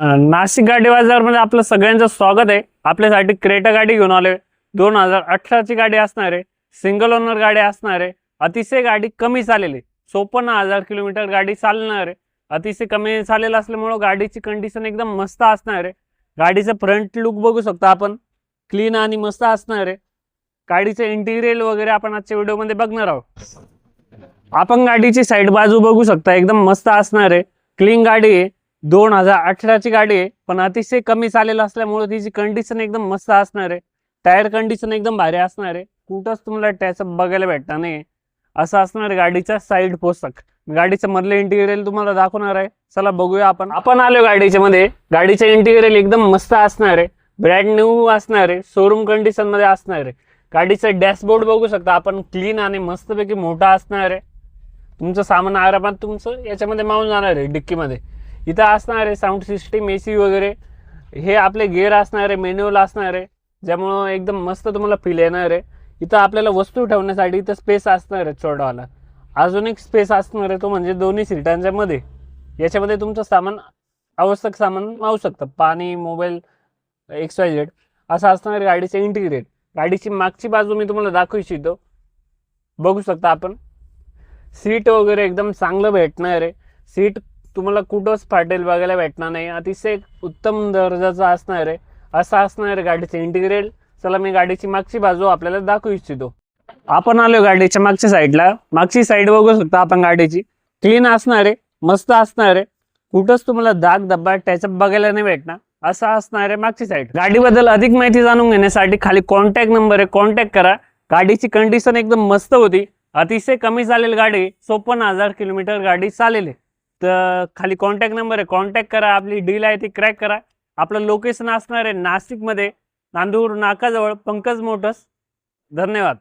नाशिक गाडी बाजारमध्ये आपलं सगळ्यांचं स्वागत आहे. आपल्यासाठी क्रेटा गाडी घेऊन आलोय. दोन हजार अठराची गाडी असणार आहे. सिंगल ओनर गाडी असणार आहे. अतिशय गाडी कमी चाललेली चोपन्न हजार किलोमीटर गाडी चालणार आहे. अतिशय कमी चालेल असल्यामुळं गाडीची कंडिशन एकदम मस्त असणार आहे. गाडीचं फ्रंट लुक बघू शकतो आपण. क्लीन आणि मस्त असणार आहे. गाडीचं इंटिरियल वगैरे आपण आजच्या व्हिडिओमध्ये बघणार आहोत. आपण गाडीची साईड बाजू बघू शकता. एकदम मस्त असणार आहे. क्लीन गाडी आहे. दोन हजार अठराची गाडी आहे पण अतिशय कमी चालेल असल्यामुळे तिची कंडिशन एकदम मस्त असणार आहे. टायर कंडिशन एकदम भारी असणार आहे. कुठंच तुम्हाला त्याचं बघायला भेटणार नाही. असं असणार गाडीचा साईड पोस्टक गाडीचं मधलं इंटिरियल तुम्हाला दाखवणार आहे. चला बघूया आपण. आपण आलो गाडीच्या मध्ये गाडीचं इंटिरियल एकदम मस्त असणार आहे. ब्रँड न्यू असणार आहे. शोरूम कंडिशनमध्ये असणार आहे. गाडीचं डॅशबोर्ड बघू शकता आपण. क्लीन आणि मस्तपैकी मोठा असणार आहे. तुमचं सामान आरामात तुमचं याच्यामध्ये मावून जाणार आहे डिक्कीमध्ये. इथं असणार आहे साऊंड सिस्टीम ए सी वगैरे हे आपले गेअर असणार आहे मॅन्युअल असणार आहे ज्यामुळं एकदम मस्त तुम्हाला फील येणार. आहे इथं आपल्याला वस्तू ठेवण्यासाठी इथं स्पेस असणार आहे छोटावाला अजून एक स्पेस असणार आहे तो म्हणजे दोन्ही सीटांच्या मध्ये. याच्यामध्ये तुमचं सामान आवश्यक सामान मावू शकतं. पाणी मोबाईल एक्स वाय झेड असं असणार आहे गाडीचं इंटिग्रेट गाडीची मागची बाजू मी तुम्हाला दाखवू इच्छितो. बघू शकता आपण. सीट वगैरे एकदम चांगलं भेटणार. आहे सीट तुम्हाला कुठंच फाटेल बघायला भेटणार नाही. अतिशय उत्तम दर्जाचं असणार आहे. असं असणार आहे गाडीचं इंटिग्रेल चला मी गाडीची मागची बाजू आपल्याला दाखवू इच्छितो. आपण आलो गाडीच्या मागच्या साईडला मागची साईड बघू शकता आपण गाडीची. क्लीन असणार आहे. मस्त असणार आहे. कुठंच तुम्हाला दाग धब्बा टॅचअप बघायला नाही भेटणार. असं असणार आहे मागची साईड गाडीबद्दल अधिक माहिती जाणून घेण्यासाठी खाली कॉन्टॅक्ट नंबर आहे. कॉन्टॅक्ट करा. गाडीची कंडिशन एकदम मस्त होती. अतिशय कमी चालेल गाडी. चोपन्न हजार किलोमीटर गाडी चालेल आहे. तर खाली कॉन्टॅक्ट नंबर आहे. कॉन्टॅक्ट करा आपली डील आहे ती क्रॅक करा. आपलं लोकेशन असणार आहे नाशिकमध्ये नांदूर नाकाजवळ पंकज मोटर्स. धन्यवाद.